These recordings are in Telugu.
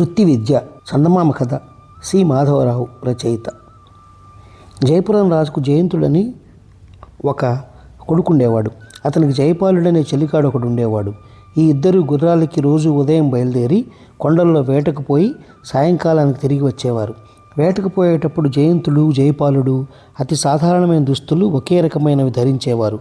వృత్తి విద్య చందమామ కథ సి. మాధవరావు రచయిత. జయపురం రాజుకు జయంతుడని ఒక కొడుకుండేవాడు. అతనికి జయపాలుడనే చెలికాడు ఒకడు ఉండేవాడు. ఈ ఇద్దరు గుర్రాలకి రోజు ఉదయం బయలుదేరి కొండల్లో వేటకు పోయి సాయంకాలానికి తిరిగి వచ్చేవారు. వేటకు పోయేటప్పుడు జయంతుడు జయపాలుడు అతి సాధారణమైన దుస్తులు ఒకే రకమైనవి ధరించేవారు.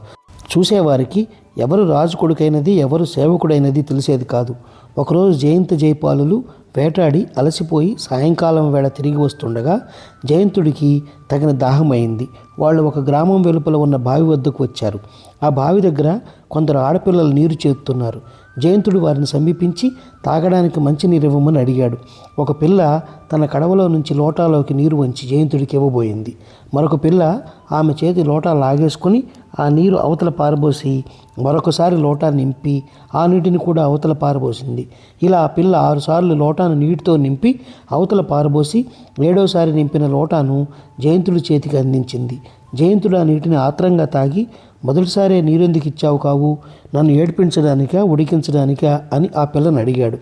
చూసేవారికి ఎవరు రాజు కొడుకైనది ఎవరు సేవకుడైనది తెలిసేది కాదు. ఒకరోజు జయంత జయపాలులు వేటాడి అలసిపోయి సాయంకాలం వేళ తిరిగి వస్తుండగా జయంతుడికి తగిన దాహమైంది వాళ్ళు ఒక గ్రామం వెలుపల ఉన్న బావి వద్దకు వచ్చారు. ఆ బావి దగ్గర కొందరు ఆడపిల్లలు నీరు చేస్తున్నారు జయంతుడు వారిని సమీపించి తాగడానికి మంచినీరు ఇవ్వమని అడిగాడు. ఒక పిల్ల తన కడవలో నుంచి లోటాలోకి నీరు వంచి జయంతుడికి ఇవ్వబోయింది. మరొక పిల్ల ఆమె చేతి లోటా లాగేసుకుని ఆ నీరు అవతల పారబోసి మరొకసారి లోటా నింపి ఆ నీటిని కూడా అవతల పారబోసింది. ఇలా ఆ పిల్ల ఆరుసార్లు లోటాను నీటితో నింపి అవతల పారబోసి ఏడోసారి నింపిన లోటాను జయంతుడి చేతికి అందించింది. జయంతుడు ఆ నీటిని ఆత్రంగా తాగి మొదటిసారే నీరెందుకు ఇచ్చావు కావు? నన్ను ఏడ్పించడానికా ఉడికించడానికా అని ఆ పిల్లని అడిగాడు.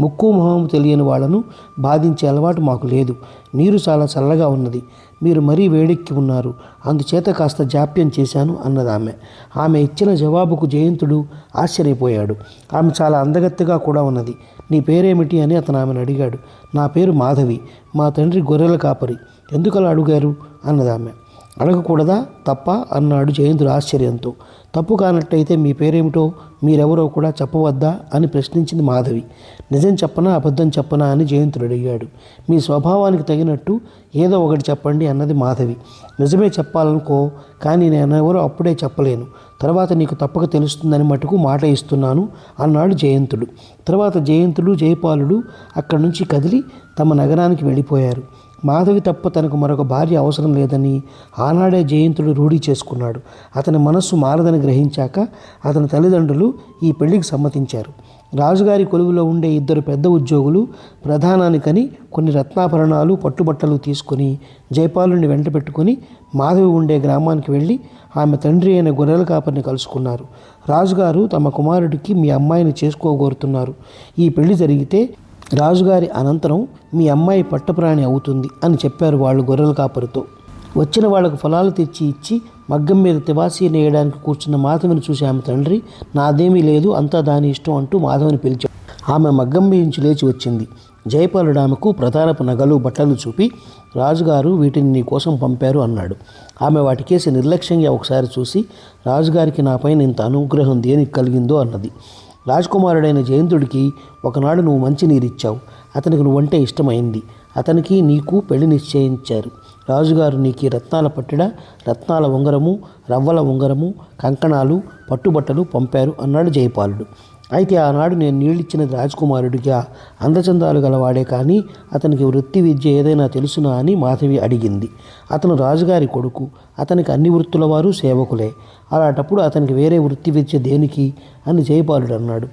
ముక్కు మొహం తెలియని వాళ్ళను బాధించే అలవాటు మాకు లేదు. నీరు చాలా చల్లగా ఉన్నది. మీరు మరీ వేడెక్కి ఉన్నారు. అందుచేత కాస్త జాప్యం చేశాను అన్నది ఆమె ఆమె ఇచ్చిన జవాబుకు జయంతుడు ఆశ్చర్యపోయాడు. ఆమె చాలా అందగత్తెగా కూడా ఉన్నది. నీ పేరేమిటి అని అతను ఆమెను అడిగాడు. నా పేరు మాధవి. మా తండ్రి గొర్రెల కాపరి. ఎందుకలా అడుగారు? అడిగారు అన్నది ఆమె అడగకూడదా? తప్ప? అన్నాడు జయంతుడు ఆశ్చర్యంతో. తప్పు కానట్టయితే మీ పేరేమిటో మీరెవరో కూడా చెప్పవద్దా? అని ప్రశ్నించింది మాధవి. నిజం చెప్పనా? అబద్ధం చెప్పనా? అని జయంతుడు అడిగాడు. మీ స్వభావానికి తగినట్టు ఏదో ఒకటి చెప్పండి అన్నది మాధవి. నిజమే చెప్పాలనుకో కానీ నేను ఎవరో అప్పుడే చెప్పలేను. తర్వాత నీకు తప్పక తెలుస్తుందని మటుకు మాట ఇస్తున్నాను అన్నాడు జయంతుడు. తర్వాత జయంతుడు జయపాలుడు అక్కడి నుంచి కదిలి తమ నగరానికి వెళ్ళిపోయారు. మాధవి తప్ప తనకు మరొక భార్య అవసరం లేదని ఆనాడే జయంతుడు రూఢి చేసుకున్నాడు. అతని మనస్సు మారదని గ్రహించాక అతని తల్లిదండ్రులు ఈ పెళ్ళికి సమ్మతించారు. రాజుగారి కొలువులో ఉండే ఇద్దరు పెద్ద ఉద్యోగులు ప్రధానానికని కొన్ని రత్నాభరణాలు పట్టుబట్టలు తీసుకొని జైపాలుని వెంట పెట్టుకుని మాధవి ఉండే గ్రామానికి వెళ్ళి ఆమె తండ్రి అయిన గొర్రెల కాపరిని కలుసుకున్నారు. రాజుగారు తమ కుమారుడికి మీ అమ్మాయిని చేసుకోగోరుతున్నారు. ఈ పెళ్ళి జరిగితే రాజుగారి అనంతరం మీ అమ్మాయి పట్టప్రాణి అవుతుంది అని చెప్పారు వాళ్ళు గొర్రెల కాపరితో. వచ్చిన వాళ్ళకు ఫలాలు తెచ్చి ఇచ్చి మగ్గం మీద తివాసీ నేయడానికి కూర్చున్న మాధవిని చూసి ఆమె తండ్రి నాదేమీ లేదు అంతా దాని ఇష్టం అంటూ మాధవిని పిలిచాడు. ఆమె మగ్గం నుంచి లేచి వచ్చింది. జయపాలుడు ఆమెకు ప్రధానపు నగలు బట్టలు చూపి రాజుగారు వీటిని నీ కోసం పంపారు అన్నాడు. ఆమె వాటికేసి నిర్లక్ష్యంగా ఒకసారి చూసి రాజుగారికి నాపైన ఇంత అనుగ్రహం దేనికి కలిగిందో అన్నది. రాజకుమారుడైన జయంతుడికి ఒకనాడు నువ్వు మంచి నీరిచ్చావు అతనికి నువ్వంటే ఇష్టమైంది. అతనికి నీకు పెళ్ళి నిశ్చయించారు. రాజుగారు నీకు రత్నాల పట్టిడ రత్నాల ఉంగరము రవ్వల ఉంగరము కంకణాలు పట్టుబట్టలు పంపారు అన్నాడు జయపాలుడు. అయితే ఆనాడు నేను నీళ్ళిచ్చినది రాజకుమారుడిగా అందచందాలు గలవాడే కానీ అతనికి వృత్తి విద్య ఏదైనా తెలుసునా అని మాధవి అడిగింది. అతను రాజుగారి కొడుకు అతనికి అన్ని వృత్తుల వారు సేవకులే. అలాంటప్పుడు అతనికి వేరే వృత్తి విద్య దేనికి అని జయపాలుడు అన్నాడు.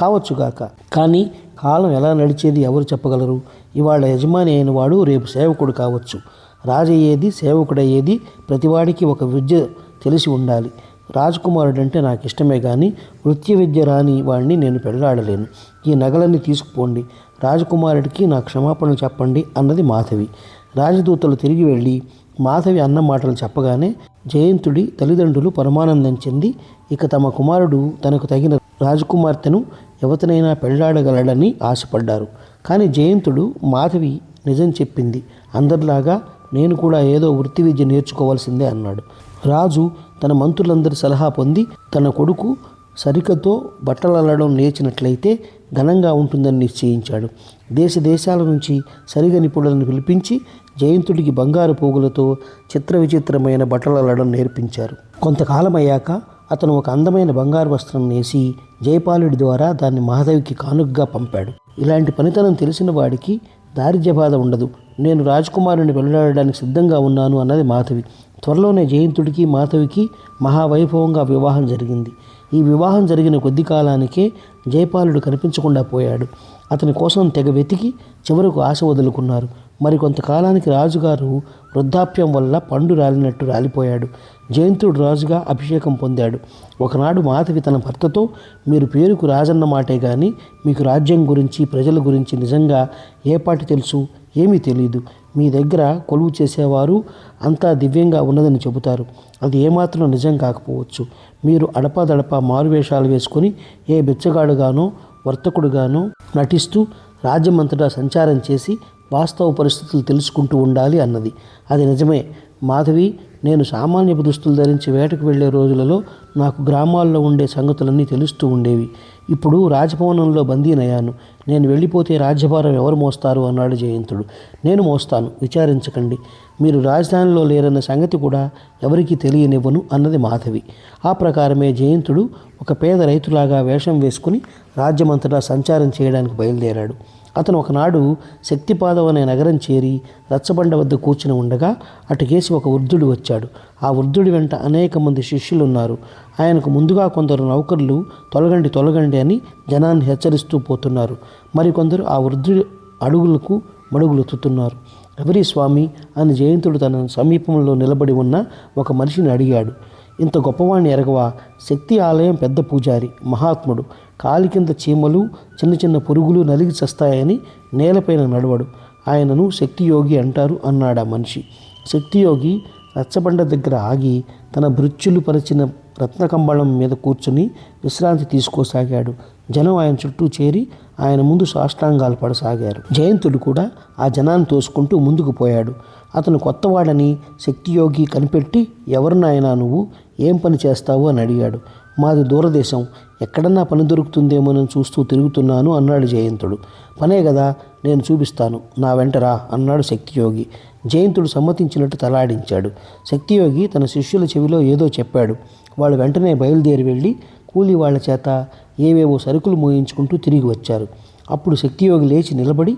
కావచ్చుగాక కానీ కాలం ఎలా నడిచేది ఎవరు చెప్పగలరు? ఇవాళ యజమాని అయిన వాడు రేపు సేవకుడు కావచ్చు. రాజయ్యేది సేవకుడయ్యేది ప్రతివాడికి ఒక విద్య తెలిసి ఉండాలి. రాజకుమారుడు అంటే నాకు ఇష్టమే కానీ వృత్తి విద్య రాని వాడిని నేను పెళ్ళాడలేను ఈ నగలన్నీ తీసుకుపోండి. రాజకుమారుడికి నా క్షమాపణలు చెప్పండి అన్నది మాధవి. రాజదూతలు తిరిగి వెళ్ళి మాధవి అన్న మాటలు చెప్పగానే జయంతుడి తల్లిదండ్రులు పరమానందం చెంది ఇక తమ కుమారుడు తనకు తగిన రాజకుమార్తెను ఎవతనైనా పెళ్ళాడగలడని ఆశపడ్డారు. కానీ జయంతుడు మాధవి నిజం చెప్పింది. అందరిలాగా నేను కూడా ఏదో వృత్తి విద్య నేర్చుకోవాల్సిందే అన్నాడు. రాజు తన మంత్రులందరి సలహా పొంది తన కొడుకు సరికతో బట్టలు అల్లడం నేర్చినట్లయితే ఘనంగా ఉంటుందని నిశ్చయించాడు. దేశ దేశాల నుంచి సరిగ నిపుణులను పిలిపించి జయంతుడికి బంగారు పోగులతో చిత్ర విచిత్రమైన బట్టలు అల్లడం నేర్పించారు. కొంతకాలం అయ్యాక అతను ఒక అందమైన బంగారు వస్త్రం నేసి జయపాలుడి ద్వారా దాన్ని మాధవికి కానుకగా పంపాడు. ఇలాంటి పనితనం తెలిసిన వాడికి దారిద్ర్య బాధ ఉండదు. నేను రాజకుమారుని వెళ్ళాడడానికి సిద్ధంగా ఉన్నాను అన్నది మాధవి. త్వరలోనే జయంతుడికి మాధవికి మహావైభవంగా వివాహం జరిగింది. ఈ వివాహం జరిగిన కొద్ది కాలానికే జయపాలుడు కనిపించకుండా పోయాడు. అతని కోసం తెగ వెతికి చివరకు ఆశ వదులుకున్నారు. మరికొంతకాలానికి రాజుగారు వృద్ధాప్యం వల్ల పండు రాలినట్టు రాలిపోయాడు. జయంతుడు రాజుగా అభిషేకం పొందాడు. ఒకనాడు మాధవి తన భర్తతో మీరు పేరుకు రాజన్న మాటే కానీ మీకు రాజ్యం గురించి ప్రజల గురించి నిజంగా ఏ పాటి తెలుసు? ఏమీ తెలియదు మీ దగ్గర కొలువు చేసేవారు అంతా దివ్యంగా ఉన్నదని చెబుతారు. అది ఏమాత్రం నిజం కాకపోవచ్చు. మీరు అడపాదడపా మారువేషాలు వేసుకొని ఏ బిచ్చగాడుగానో వర్తకుడుగానో నటిస్తూ రాజ్యమంతటా సంచారం చేసి వాస్తవ పరిస్థితులు తెలుసుకుంటూ ఉండాలి అన్నది. అది నిజమే. మాధవి నేను సామాన్యపు దుస్తులు ధరించి వేటకు వెళ్ళే రోజులలో నాకు గ్రామాల్లో ఉండే సంగతులన్నీ తెలుస్తూ ఉండేవి. ఇప్పుడు రాజభవనంలో బందీనయ్యాను. నేను వెళ్ళిపోతే రాజ్యభారం ఎవరు మోస్తారు? అన్నాడు జయంతుడు. నేను మోస్తాను. విచారించకండి. మీరు రాజధానిలో లేరన్న సంగతి కూడా ఎవరికీ తెలియనివ్వను అన్నది మాధవి. ఆ ప్రకారమే జయంతుడు ఒక పేద రైతులాగా వేషం వేసుకుని రాజ్యమంతటా సంచారం చేయడానికి బయలుదేరాడు. అతను ఒకనాడు శక్తిపాదం అనే నగరం చేరి రచ్చబండ వద్ద కూర్చుని ఉండగా అటుకేసి ఒక వృద్ధుడు వచ్చాడు. ఆ వృద్ధుడి వెంట అనేక మంది శిష్యులు ఉన్నారు ఆయనకు ముందుగా కొందరు నౌకర్లు తొలగండి తొలగండి అని జనాన్ని హెచ్చరిస్తూ పోతున్నారు. మరికొందరు ఆ వృద్ధుడి అడుగులకు మడుగులెత్తుతున్నారు ఎవరి స్వామి అని జయంతుడు తన సమీపంలో నిలబడి ఉన్న ఒక మనిషిని అడిగాడు. ఇంత గొప్పవాణ్ణి ఎరగవా? శక్తి ఆలయం పెద్ద పూజారి మహాత్ముడు. కాలి కింద చీమలు చిన్న చిన్న పురుగులు నలిగి చస్తాయని నేలపైన నడవడు. ఆయనను శక్తియోగి అంటారు అన్నాడు ఆ మనిషి. శక్తియోగి రచ్చబండ దగ్గర ఆగి తన భృత్యులు పరిచిన రత్నకంబళం మీద కూర్చుని విశ్రాంతి తీసుకోసాగాడు. జనం ఆయన చుట్టూ చేరి ఆయన ముందు సాష్టాంగాలు పడసాగారు. జయంతుడు కూడా ఆ జనాన్ని తోసుకుంటూ ముందుకు పోయాడు. అతను కొత్తవాడని శక్తియోగి కనిపెట్టి ఎవరినైనా నువ్వు? ఏం పని చేస్తావు? అని అడిగాడు. మాది దూరదేశం. ఎక్కడన్నా పని దొరుకుతుందేమోనని చూస్తూ తిరుగుతున్నాను అన్నాడు జయంతుడు. పనే కదా నేను చూపిస్తాను. నా వెంటరా అన్నాడు శక్తియోగి. జయంతుడు సమ్మతించినట్టు తలాడించాడు. శక్తియోగి తన శిష్యుల చెవిలో ఏదో చెప్పాడు. వాళ్ళు వెంటనే బయలుదేరి వెళ్ళి కూలి వాళ్ళ చేత ఏవేవో సరుకులు మోయించుకుంటూ తిరిగి వచ్చారు. అప్పుడు శక్తియోగి లేచి నిలబడి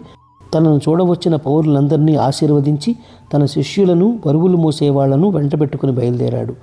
తనను చూడవచ్చిన పౌరులందరినీ ఆశీర్వదించి తన శిష్యులను పరువులు మోసేవాళ్ళను వెంటబెట్టుకుని బయలుదేరాడు.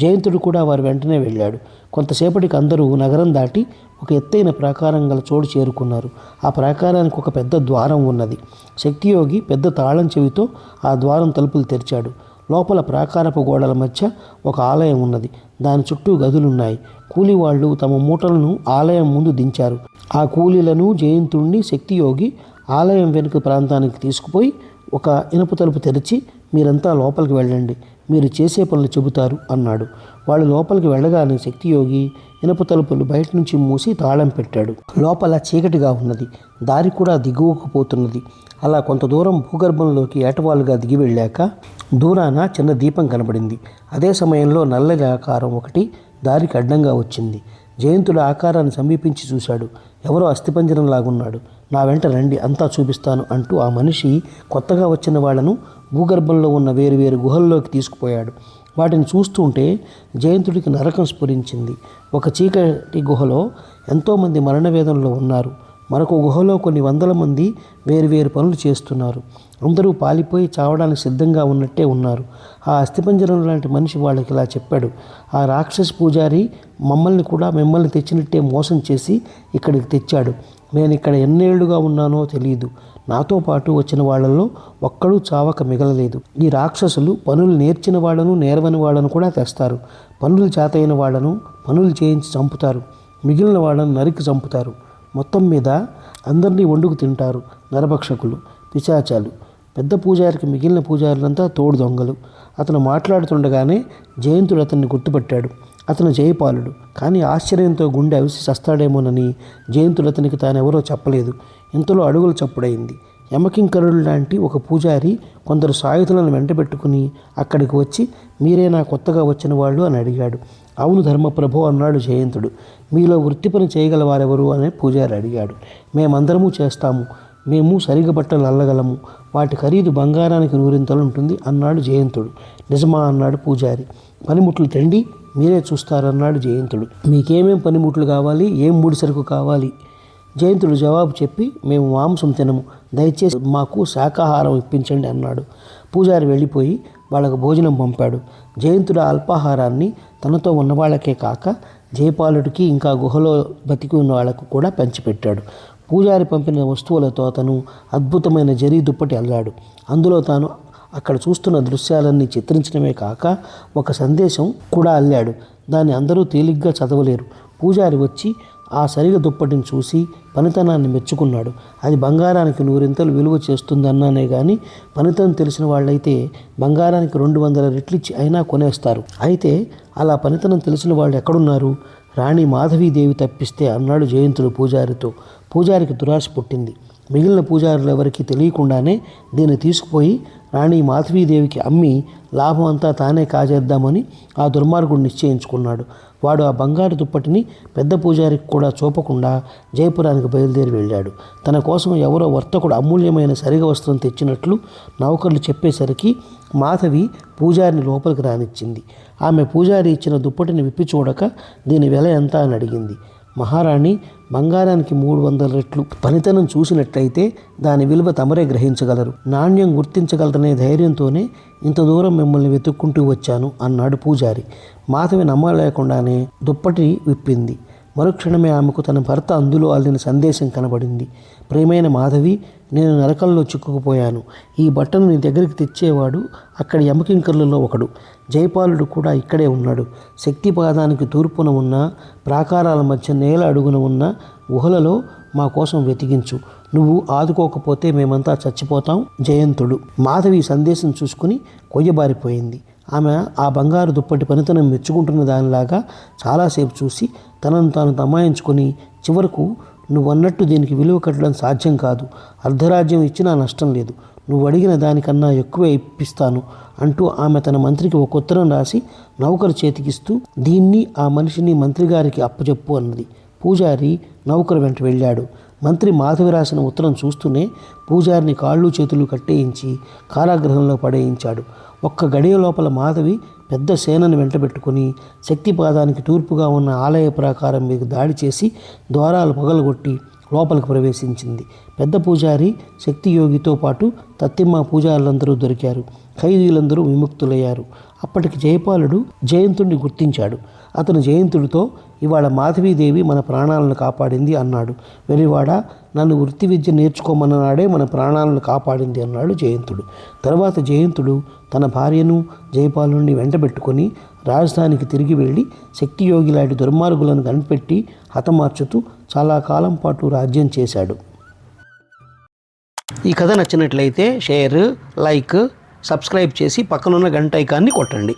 జయంతుడు కూడా వారి వెంటనే వెళ్ళాడు. కొంతసేపటికి అందరూ నగరం దాటి ఒక ఎత్తైన ప్రాకారం గల చోటు చేరుకున్నారు. ఆ ప్రాకారానికి ఒక పెద్ద ద్వారం ఉన్నది. శక్తియోగి పెద్ద తాళం చెవితో ఆ ద్వారం తలుపులు తెరిచాడు. లోపల ప్రాకారపు గోడల మధ్య ఒక ఆలయం ఉన్నది. దాని చుట్టూ గదులున్నాయి. కూలి వాళ్ళు తమ మూటలను ఆలయం ముందు దించారు. ఆ కూలీలను జయంతుణ్ణి శక్తియోగి ఆలయం వెనుక ప్రాంతానికి తీసుకుపోయి ఒక ఇనుప తలుపు తెరిచి మీరంతా లోపలికి వెళ్ళండి. మీరు చేసే పనులు చెబుతారు అన్నాడు. వాళ్ళు లోపలికి వెళ్ళగానే శక్తియోగి ఇనుప తలుపులు బయట నుంచి మూసి తాళం పెట్టాడు. లోపల చీకటిగా ఉన్నది. దారి కూడా దిగువకు పోతున్నది. అలా కొంత దూరం భూగర్భంలోకి ఏటవాలుగా దిగి వెళ్ళాక దూరాన చిన్న దీపం కనబడింది. అదే సమయంలో నల్లని ఆకారం ఒకటి దారికి అడ్డంగా వచ్చింది. జయంతుడు ఆకారాన్ని సమీపించి చూశాడు. ఎవరో అస్థిపంజరం లాగున్నాడు నా వెంట రండి అంతా చూపిస్తాను అంటూ ఆ మనిషి కొత్తగా వచ్చిన వాళ్ళను భూగర్భంలో ఉన్న వేరు వేరు గుహల్లోకి తీసుకుపోయాడు. వాటిని చూస్తుంటే జయంతుడికి నరకం స్ఫురించింది. ఒక చీకటి గుహలో ఎంతోమంది మరణవేదంలో ఉన్నారు. మరొక గుహలో కొన్ని వందల మంది వేరువేరు పనులు చేస్తున్నారు. అందరూ పాలిపోయి చావడానికి సిద్ధంగా ఉన్నట్టే ఉన్నారు. ఆ అస్థిపంజరం లాంటి మనిషి వాళ్ళకి ఇలా చెప్పాడు. ఆ రాక్షస పూజారి మమ్మల్ని కూడా మిమ్మల్ని తెచ్చినట్టే మోసం చేసి ఇక్కడికి తెచ్చాడు. నేను ఇక్కడ ఎన్నేళ్ళుగా ఉన్నానో తెలియదు నాతో పాటు వచ్చిన వాళ్ళల్లో ఒక్కడూ చావక మిగలలేదు. ఈ రాక్షసులు పనులు నేర్చిన వాళ్ళను నేర్వని వాళ్ళను కూడా తెస్తారు. పనులు చేతైన వాళ్ళను పనులు చేయించి చంపుతారు. మిగిలిన వాళ్ళను నరికి చంపుతారు. మొత్తం మీద అందరినీ వండుకు తింటారు నరభక్షకులు పిశాచాలు. పెద్ద పూజారికి మిగిలిన పూజారులంతా తోడు దొంగలు. అతను మాట్లాడుతుండగానే జయంతుడు అతన్ని గుర్తుపట్టాడు. అతను జయపాలుడు. కానీ ఆశ్చర్యంతో గుండె అవిసి చస్తాడేమోనని జయంతుడు అతనికి తానెవరో చెప్పలేదు. ఇంతలో అడుగులు చప్పుడైంది యమకింకరుడు లాంటి ఒక పూజారి కొందరు సాయుధులను వెంటబెట్టుకుని అక్కడికి వచ్చి మీరేనా కొత్తగా వచ్చిన వాళ్ళు అని అడిగాడు. అవును ధర్మప్రభు అన్నాడు జయంతుడు. మీలో వృత్తి పని అని పూజారి అడిగాడు. మేమందరము చేస్తాము. మేము సరిగ బట్టలు అల్లగలము. వాటి ఖరీదు బంగారానికి నూరింతలు ఉంటుంది అన్నాడు జయంతుడు. నిజమా అన్నాడు పూజారి. పనిముట్లు తెండి మీరే చూస్తారన్నాడు జయంతుడు. మీకేమేం పనిముట్లు కావాలి ఏం ముడి సరుకు కావాలి? జయంతుడు జవాబు చెప్పి మేము మాంసం తినము. దయచేసి మాకు శాకాహారం ఇప్పించండి అన్నాడు. పూజారి వెళ్ళిపోయి వాళ్ళకు భోజనం పంపాడు. జయంతుడు అల్పాహారాన్ని తనతో ఉన్నవాళ్ళకే కాక జయపాలుడికి ఇంకా గుహలో బతికి ఉన్న వాళ్ళకు కూడా పంచిపెట్టాడు. పూజారి పంపిన వస్తువులతో అతను అద్భుతమైన జరీ దుప్పటి అల్లాడు. అందులో తాను అక్కడ చూస్తున్న దృశ్యాలన్నీ చిత్రించడమే కాక ఒక సందేశం కూడా అల్లాడు. దాన్ని అందరూ తేలిగ్గా చదవలేరు. పూజారి వచ్చి ఆ సరిగ దుప్పటిని చూసి పనితనాన్ని మెచ్చుకున్నాడు. అది బంగారానికి నూరింతలు విలువ చేస్తుందన్నానే కానీ పనితనం తెలిసిన వాళ్ళైతే బంగారానికి రెండు వందల రెట్లిచ్చి అయినా కొనేస్తారు. అయితే అలా పనితనం తెలిసిన వాళ్ళు ఎక్కడున్నారు? రాణి మాధవీదేవి తప్పిస్తే అన్నాడు జయంతుడు పూజారితో. పూజారికి దురాశ పుట్టింది. మిగిలిన పూజారులు ఎవరికి తెలియకుండానే దీన్ని తీసుకుపోయి రాణి మాధవీదేవికి అమ్మి లాభం అంతా తానే కాజేద్దామని ఆ దుర్మార్గుడు నిశ్చయించుకున్నాడు. వాడు ఆ బంగారు దుప్పటిని పెద్ద పూజారికి కూడా చూపకుండా జయపురానికి బయలుదేరి వెళ్ళాడు. తన కోసం ఎవరో వర్తకుడు అమూల్యమైన సరిగ వస్త్రం తెచ్చినట్లు నౌకర్లు చెప్పేసరికి మాధవి పూజారిని లోపలికి రానిచ్చింది. ఆమె పూజారి ఇచ్చిన దుప్పటిని విప్పి చూడక దీని వెల ఎంత? అని అడిగింది. మహారాణి బంగారానికి మూడు వందల రెట్లు పనితనం చూసినట్లయితే దాని విలువ తమరే గ్రహించగలరు. నాణ్యం గుర్తించగలరనే ధైర్యంతోనే ఇంత దూరం మిమ్మల్ని వెతుక్కుంటూ వచ్చాను అన్నాడు పూజారి. మాధవి నమ్మలేకుండానే దుప్పటి విప్పింది. మరుక్షణమే ఆమెకు తన భర్త అందులో అల్లిన సందేశం కనబడింది. ప్రేమైన మాధవి నేను నరకంలో చిక్కుకుపోయాను. ఈ బట్టను నీ దగ్గరికి తెచ్చేవాడు అక్కడి యమకింకర్లలో ఒకడు. జయపాలుడు కూడా ఇక్కడే ఉన్నాడు. శక్తిపాదానికి తూర్పున ఉన్న ప్రాకారాల మధ్య నేల అడుగున ఉన్న గుహలలో మా కోసం వెతికించు. నువ్వు ఆదుకోకపోతే మేమంతా చచ్చిపోతాం జయంతుడు. మాధవి సందేశం చూసుకుని కొయ్యబారిపోయింది. ఆమె ఆ బంగారు దుప్పటి పనితనం మెచ్చుకుంటున్న దానిలాగా చాలాసేపు చూసి తనను తాను తమాయించుకొని చివరకు నువ్వన్నట్టు దీనికి విలువ కట్టడం సాధ్యం కాదు. అర్ధరాజ్యం ఇచ్చినా నష్టం లేదు. నువ్వు అడిగిన దానికన్నా ఎక్కువే ఇప్పిస్తాను అంటూ ఆమె తన మంత్రికి ఒక ఉత్తరం రాసి నౌకరు చేతికిస్తూ దీన్ని ఆ మనిషిని మంత్రిగారికి అప్పచెప్పు అన్నది. పూజారి నౌకరు వెంట వెళ్ళాడు. మంత్రి మాధవి రాసిన ఉత్తరం చూస్తూనే పూజారిని కాళ్ళు చేతులు కట్టేయించి కారాగృహంలో పడేయించాడు. ఒక్క గడియ లోపల మాధవి పెద్ద సేనను వెంటబెట్టుకుని శక్తిపాదానికి తూర్పుగా ఉన్న ఆలయ ప్రాకారం మీద దాడి చేసి ద్వారాలు పగలగొట్టి లోపలికి ప్రవేశించింది. పెద్ద పూజారి శక్తియోగితో పాటు తత్తిమ్మ పూజారులందరూ దొరికారు. ఖైదీలందరూ విముక్తులయ్యారు. అప్పటికి జయపాలుడు జయంతుణ్ణి గుర్తించాడు. అతను జయంతుడితో ఇవాళ మాధవీదేవి మన ప్రాణాలను కాపాడింది అన్నాడు. వెలివాడ నన్ను వృత్తి విద్య నేర్చుకోమన్నాడే మన ప్రాణాలను కాపాడింది అన్నాడు జయంతుడు. తర్వాత జయంతుడు తన భార్యను జయపాలుని వెంటబెట్టుకొని రాజధానికి తిరిగి వెళ్ళి శక్తియోగి లాంటి దుర్మార్గులను కనిపెట్టి హతమార్చుతూ చాలా కాలం పాటు రాజ్యం చేశాడు. ఈ కథ నచ్చినట్లయితే షేర్ లైక్ సబ్స్క్రైబ్ చేసి పక్కనున్న గంట ఐకాన్ని కొట్టండి.